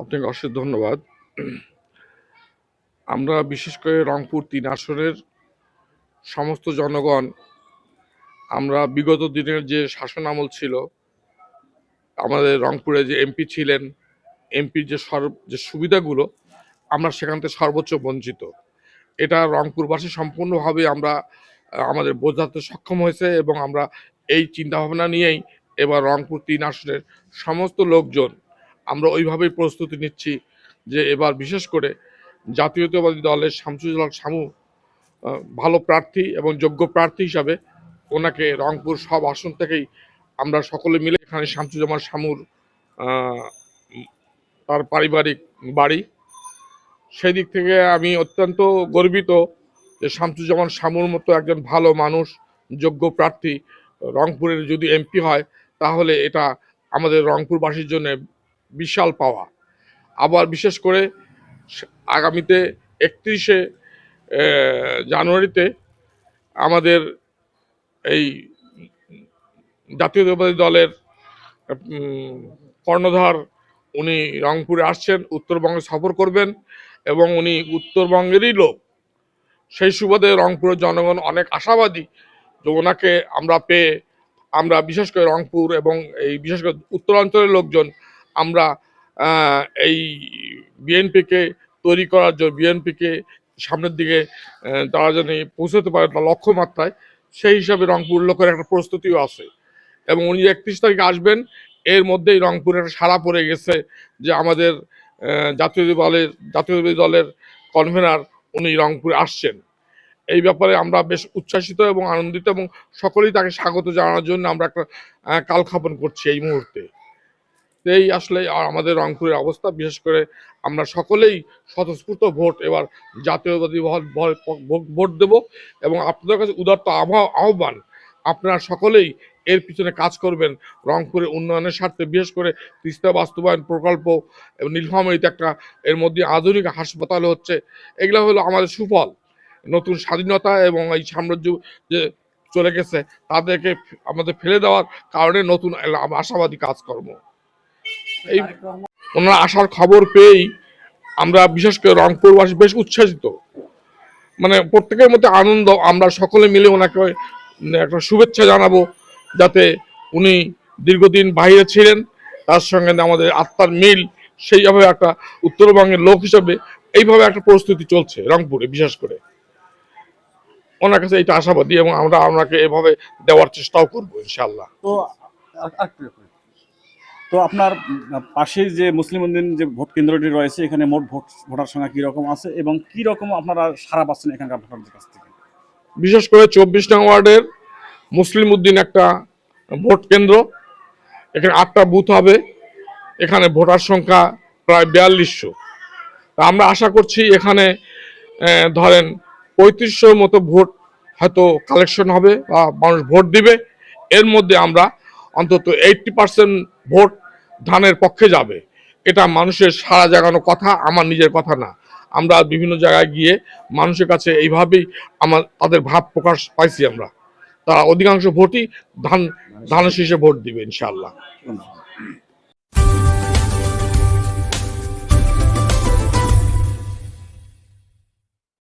আপনাকে অশেষ ধন্যবাদ। আমরা বিশেষ করে রংপুর তিন আসনের সমস্ত জনগণ, আমরা বিগত দিনের যে শাসন আমল ছিল, আমাদের রংপুরে যে এমপি ছিলেন, এমপির যে সর, যে সুবিধাগুলো, আমরা সেখান থেকে সর্বোচ্চ বঞ্চিত। এটা রংপুরবাসী সম্পূর্ণভাবে আমরা, আমাদের বোঝাতে সক্ষম হয়েছে এবং আমরা এই চিন্তাভাবনা নিয়েই এবার রংপুর তিন আসনের সমস্ত লোকজন আমরা ওইভাবেই প্রস্তুতি নিচ্ছি যে এবার বিশেষ করে জাতীয়তাবাদী দলের শামসুজ্জাল শামু ভালো প্রার্থী এবং যোগ্য প্রার্থী হিসাবে ওনাকে রংপুর সব আসন থেকেই আমরা সকলে মিলে এখানে শামসুজ্জামান শামুর তার পারিবারিক বাড়ি। সেই দিক থেকে আমি অত্যন্ত গর্বিত যে শামসুজ্জামান শামুর মতো একজন ভালো মানুষ, যোগ্য প্রার্থী রংপুরের যদি এমপি হয়, তাহলে এটা আমাদের রংপুরবাসীর জন্য বিশাল পাওয়া। আবার বিশেষ করে আগামীতে একত্রিশে জানুয়ারিতে আমাদের এই জাতীয়তাবাদী দলের কর্ণধার উনি রংপুরে আসছেন, উত্তরবঙ্গে সফর করবেন এবং উনি উত্তরবঙ্গেরই লোক। সেই সুবাদে রংপুরের জনগণ অনেক আশাবাদী যে ওনাকে আমরা পেয়ে আমরা বিশেষ করে রংপুর এবং এই বিশেষ করে উত্তরাঞ্চলের লোকজন আমরা এই বিএনপিকে তৈরি করার জন্য, বিএনপিকে সামনের দিকে তারা যেন পৌঁছতে পারে তার লক্ষ্যমাত্রায়, সেই হিসাবে রংপুর লোকের একটা প্রস্তুতিও আছে। এবং উনি একত্রিশ তারিখে আসবেন, এর মধ্যেই রংপুরে একটা সাড়া পড়ে গেছে যে আমাদের জাতীয় দলের জাতীয় দলের কনভেনার উনি রংপুরে আসছেন। এই ব্যাপারে আমরা বেশ উচ্ছ্বাসিত এবং আনন্দিত এবং সকলেই তাকে স্বাগত জানানোর জন্য আমরা একটা কালক্ষেপণ করছি এই মুহূর্তে। এই আসলে আমাদের রংপুরের অবস্থা, বিশেষ করে আমরা সকলেই স্বতঃস্ফূর্ত ভোট। এবার জাতীয়বাদী ভোট দেব এবং আপনাদের কাছে উদার্ত আহ্বা- আহ্বান। আপনারা সকলেই এর পিছনে কাজ করবেন। রংপুরের উন্নয়নের স্বার্থে, বিশেষ করে তিস্তা বাস্তবায়ন প্রকল্প এবং নীলফামারীতে একটা, এর মধ্যে আধুনিক হাসপাতাল হচ্ছে। এগুলো হলো আমাদের সুফল। নতুন স্বাধীনতা এবং এই সাম্রাজ্য যে চলে গেছে, তাদেরকে আমাদের ফেলে দেওয়ার কারণে নতুন আশাবাদী কাজকর্ম। এই ওনারা আসার খবর পেয়েই আমরা বিশেষ করে রংপুরবাসী বেশ উচ্ছ্বাসিত মানে প্রত্যেকের মধ্যে আনন্দ, আমরা সকলে মিলে ওনাকে একটা শুভেচ্ছা জানাব যাতে উনি দীর্ঘদিন বাইরে ছিলেন, তার সঙ্গে আমাদের আত্মার মিল সেইভাবে একটা উত্তরবঙ্গের লোক হিসাবে এইভাবে একটা প্রস্তুতি চলছে রংপুরে বিশেষ করে ওনার কাছে এটা আশাবাদী এবং আমরা ওনাকে এভাবে দেওয়ার চেষ্টাও করব ইনশাল্লাহ তো। তো আপনার পাশেই যে মুসলিম উদ্দিন যে ভোট কেন্দ্রটি রয়েছে, এখানে মোট ভোট, ভোটার সংখ্যা কি রকম আছে এবং কি রকম আপনারা সারা পাচ্ছেন এখানকার ভোটারদের কাছ থেকে? বিশেষ করে চব্বিশ নং ওয়ার্ডের মুসলিম উদ্দিন একটা ভোট কেন্দ্র। এখানে আটটা বুথ হবে। এখানে ভোটার সংখ্যা প্রায় বিয়াল্লিশশো। তা আমরা আশা করছি এখানে ধরেন পঁয়ত্রিশশোর মতো ভোট হয়তো কালেকশন হবে বা মানুষ ভোট দিবে। এর মধ্যে আমরা অন্তত এইটটি পার্সেন্ট ভোট ধানের পক্ষে যাবে। এটা মানুষের সারা জাগানো কথা, আমার নিজের কথা না। আমরা বিভিন্ন জায়গায় গিয়ে মানুষের কাছে এইভাবেই আমার, তাদের ভাব প্রকাশ পাইছি আমরা। তারা অধিকাংশ ভোটই ধান, ধানের শীষে ভোট দিবে, ইনশাআল্লাহ। ধন্যবাদ।